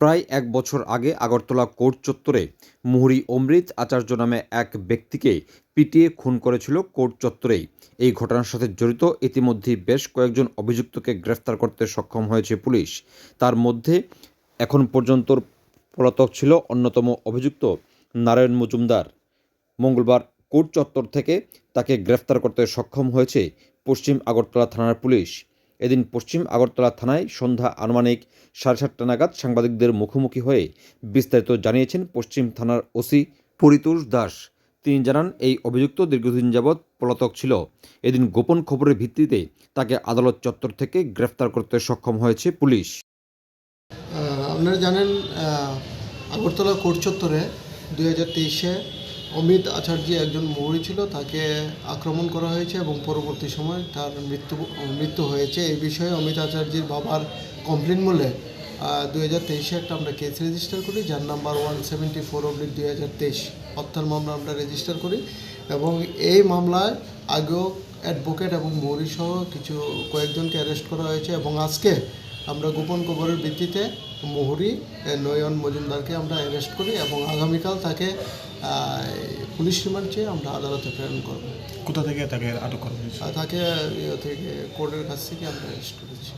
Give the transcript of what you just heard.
প্রায় এক বছর আগে আগরতলা কোর্ট চত্বরে মুহুরী অমৃত আচার্য নামে এক ব্যক্তিকে পিটিয়ে খুন করেছিল কোর্ট চত্বরেই। এই ঘটনার সাথে জড়িত ইতিমধ্যেই বেশ কয়েকজন অভিযুক্তকে গ্রেফতার করতে সক্ষম হয়েছে পুলিশ। তার মধ্যে এখন পর্যন্ত পলাতক ছিল অন্যতম অভিযুক্ত নারায়ণ মজুমদার। মঙ্গলবার কোর্ট চত্বর থেকে তাকে গ্রেফতার করতে সক্ষম হয়েছে পশ্চিম আগরতলা থানার পুলিশ। এদিন পশ্চিম আগরতলা থানায় সন্ধ্যা আনুমানিক সাড়ে সাতটা নাগাদ সাংবাদিকদের মুখোমুখি হয়ে বিস্তারিত জানিয়েছেন পশ্চিম থানার ওসি পরিতোষ দাস। তিনি জানান, এই অভিযুক্ত দীর্ঘদিন যাবৎ পলাতক ছিল। এদিন গোপন খবরের ভিত্তিতে তাকে আদালত চত্বর থেকে গ্রেফতার করতে সক্ষম হয়েছে পুলিশ। আপনারা জানেন আগরতলা কোর্ট চত্বরে দুই হাজার তেইশে অমিত আচার্য একজন মৌরি ছিল, তাকে আক্রমণ করা হয়েছে এবং পরবর্তী সময় তার মৃত্যু মৃত্যু হয়েছে। এই বিষয়ে অমিত আচার্যের বাবার কমপ্লেন মূলে দুই হাজার তেইশে একটা আমরা কেস রেজিস্টার করি, যার number one seventy four oblique দুই হাজার তেইশ। হত্যার মামলা আমরা রেজিস্টার করি এবং এই মামলায় আগেও অ্যাডভোকেট এবং মৌরি সহ কিছু কয়েকজনকে অ্যারেস্ট করা হয়েছে এবং আজকে আমরা গোপন খবরের ভিত্তিতে মোহরি নয়ন মজুমদারকে আমরা অ্যারেস্ট করি এবং আগামীকাল তাকে পুলিশ রিমান্ড চেয়ে আমরা আদালতে প্রেরণ করব। কোথা থেকে তাকে আটক করা হয়েছে? তাকে ইয়ে থেকে কোর্টের কাছ থেকে আমরা অ্যারেস্ট করেছি।